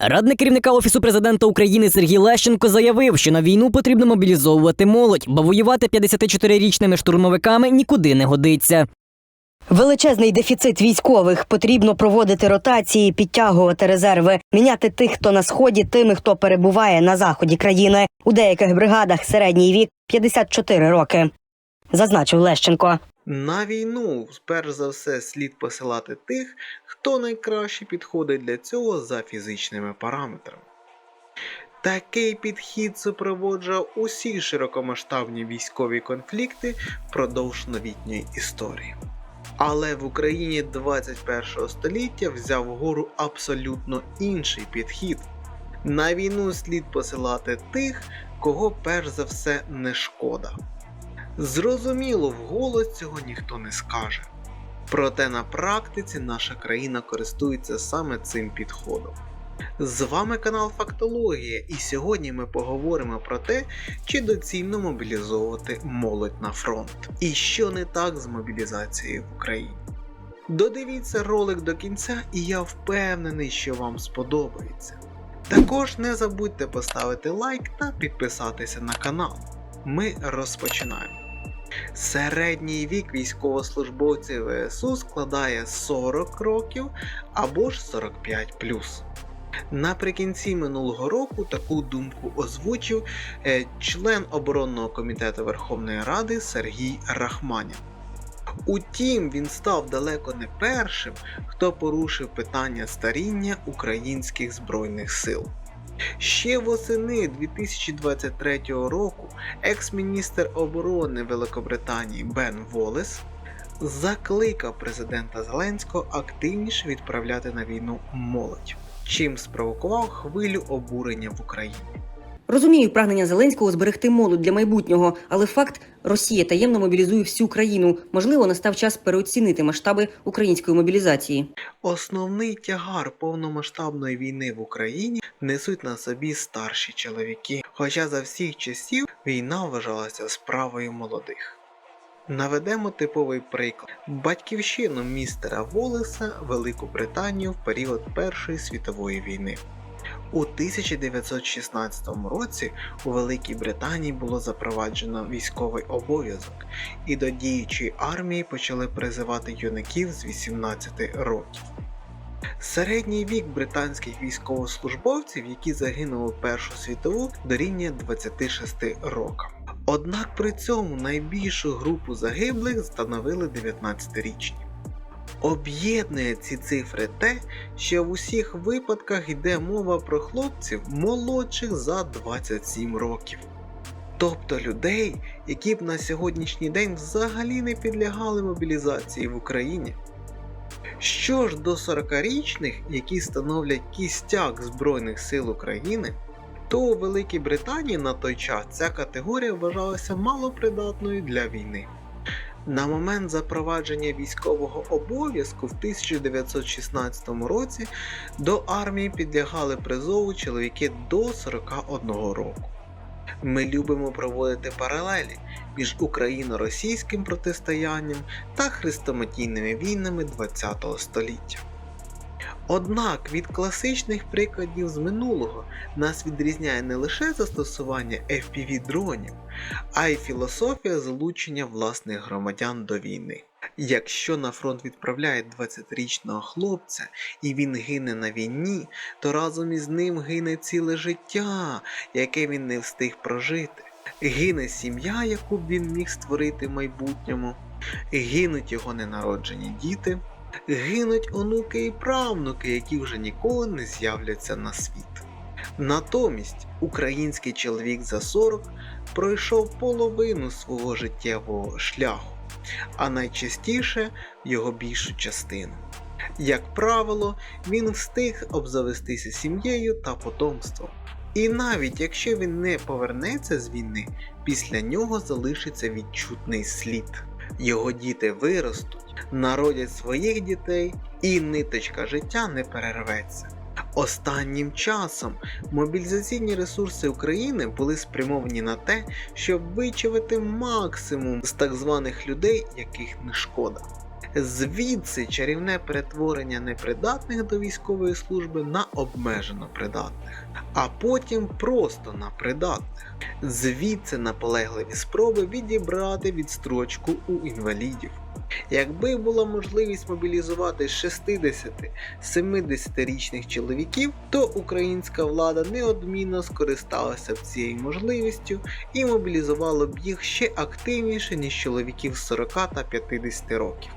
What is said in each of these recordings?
Радник керівника офісу президента України Сергій Лещенко заявив, що на війну потрібно мобілізовувати молодь, бо воювати 54-річними штурмовиками нікуди не годиться. Величезний дефіцит військових. Потрібно проводити ротації, підтягувати резерви, міняти тих, хто на сході, тими, хто перебуває на заході країни. У деяких бригадах середній вік 54 роки. Зазначив Лещенко. На війну, перш за все, слід посилати тих, хто найкраще підходить для цього за фізичними параметрами. Такий підхід супроводжував усі широкомасштабні військові конфлікти впродовж новітньої історії. Але в Україні 21 століття взяв вгору абсолютно інший підхід. На війну слід посилати тих, кого перш за все не шкода. Зрозуміло, вголос цього ніхто не скаже. Проте на практиці наша країна користується саме цим підходом. З вами канал Фактологія, і сьогодні ми поговоримо про те, чи доцільно мобілізовувати молодь на фронт, і що не так з мобілізацією в Україні. Додивіться ролик до кінця, і я впевнений, що вам сподобається. Також не забудьте поставити лайк та підписатися на канал. Ми розпочинаємо. Середній вік військовослужбовців ВСУ складає 40 років або ж 45 Наприкінці минулого року таку думку озвучив е, член оборонного комітету Верховної Ради Сергій Рахманін. Утім, він став далеко не першим, хто порушив питання старіння українських збройних сил. Ще восени 2023 року екс-міністр оборони Великобританії Бен Волес закликав президента Зеленського активніше відправляти на війну молодь, чим спровокував хвилю обурення в Україні. Розумію прагнення Зеленського зберегти молодь для майбутнього, але факт Росія таємно мобілізує всю країну. Можливо, настав час переоцінити масштаби української мобілізації. Основний тягар повномасштабної війни в Україні несуть на собі старші чоловіки, хоча за всіх часів війна вважалася справою молодих. Наведемо типовий приклад: батьківщину містера Волеса Велику Британію в період Першої світової війни. У 1916 році у Великій Британії було запроваджено військовий обов'язок, і до діючої армії почали призивати юнаків з 18 років. Середній вік британських військовослужбовців, які загинули Першу світову, дорівнює 26 рокам. Однак при цьому найбільшу групу загиблих становили 19-річні. Об'єднує ці цифри те, що в усіх випадках йде мова про хлопців молодших за 27 років. Тобто людей, які б на сьогоднішній день взагалі не підлягали мобілізації в Україні. Що ж до 40-річних, які становлять кістяк Збройних сил України, то у Великій Британії на той час ця категорія вважалася малопридатною для війни. На момент запровадження військового обов'язку в 1916 році до армії підлягали призову чоловіки до 41 року. Ми любимо проводити паралелі між україно-російським протистоянням та хрестоматійними війнами ХХ століття. Однак від класичних прикладів з минулого нас відрізняє не лише застосування FPV-дронів, а й філософія залучення власних громадян до війни. Якщо на фронт відправляють 20-річного хлопця і він гине на війні, то разом із ним гине ціле життя, яке він не встиг прожити. Гине сім'я, яку б він міг створити в майбутньому, гинуть його ненароджені діти, гинуть онуки і правнуки, які вже ніколи не з'являться на світ. Натомість український чоловік за 40 пройшов половину свого життєвого шляху, а найчастіше його більшу частину. Як правило, він встиг обзавестися сім'єю та потомством. І навіть якщо він не повернеться з війни, після нього залишиться відчутний слід. Його діти виростуть, народять своїх дітей, і ниточка життя не перерветься. Останнім часом мобілізаційні ресурси України були спрямовані на те, щоб вичавити максимум з так званих людей, яких не шкода. Звідси чарівне перетворення непридатних до військової служби на обмежено придатних, а потім просто на придатних. Звідси наполегливі спроби відібрати відстрочку у інвалідів. Якби була можливість мобілізувати 60-70-річних чоловіків, то українська влада неодмінно скористалася б цією можливістю і мобілізувала б їх ще активніше, ніж чоловіків 40 та 50 років.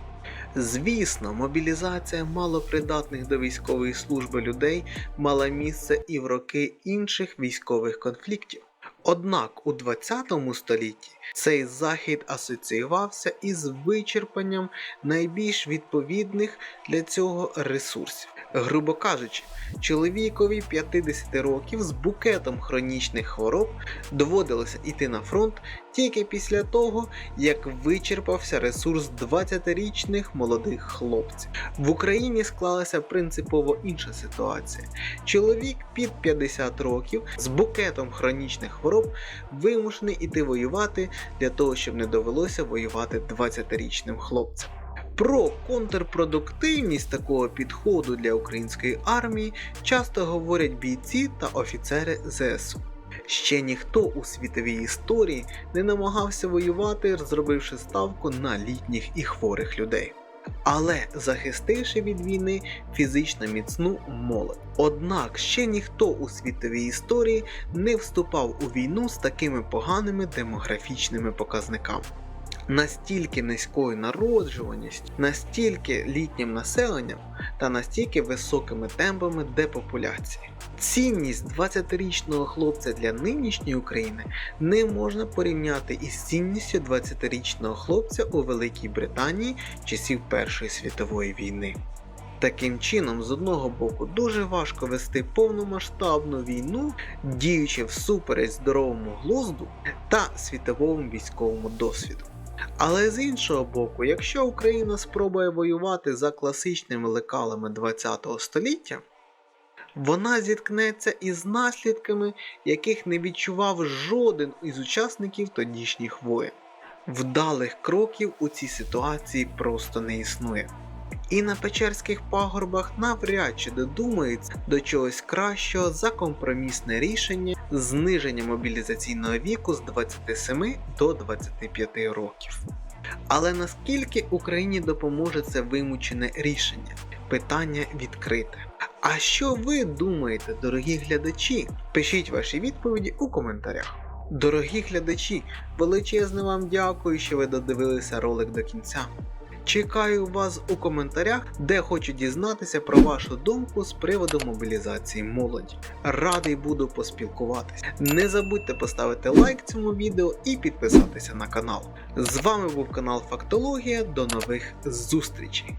Звісно, мобілізація малопридатних до військової служби людей мала місце і в роки інших військових конфліктів. Однак у 20 столітті цей захід асоціювався із вичерпанням найбільш відповідних для цього ресурсів. Грубо кажучи, чоловікові 50 років з букетом хронічних хвороб доводилося йти на фронт тільки після того, як вичерпався ресурс 20-річних молодих хлопців. В Україні склалася принципово інша ситуація. Чоловік під 50 років з букетом хронічних хвороб вимушений іти воювати для того, щоб не довелося воювати 20-річним хлопцям. Про контрпродуктивність такого підходу для української армії часто говорять бійці та офіцери ЗСУ. Ще ніхто у світовій історії не намагався воювати, зробивши ставку на літніх і хворих людей. Але захистивши від війни фізично міцну молодь. Однак ще ніхто у світовій історії не вступав у війну з такими поганими демографічними показниками. Настільки низькою народжуваністю, настільки літнім населенням та настільки високими темпами депопуляції. Цінність 20-річного хлопця для нинішньої України не можна порівняти із цінністю 20-річного хлопця у Великій Британії часів Першої світової війни. Таким чином, з одного боку, дуже важко вести повномасштабну війну, діючи всупереч здоровому глузду та світовому військовому досвіду. Але з іншого боку, якщо Україна спробує воювати за класичними лекалами ХХ століття, вона зіткнеться із наслідками, яких не відчував жоден із учасників тодішніх воєн. Вдалих кроків у цій ситуації просто не існує. І на Печерських пагорбах навряд чи додумається до чогось кращого за компромісне рішення зниження мобілізаційного віку з 27 до 25 років. Але наскільки Україні допоможе це вимучене рішення? Питання відкрите. А що ви думаєте, дорогі глядачі? Пишіть ваші відповіді у коментарях. Дорогі глядачі, величезне вам дякую, що ви додивилися ролик до кінця. Чекаю вас у коментарях, де хочу дізнатися про вашу думку з приводу мобілізації молоді. Радий буду поспілкуватись. Не забудьте поставити лайк цьому відео і підписатися на канал. З вами був канал Фактологія. До нових зустрічей!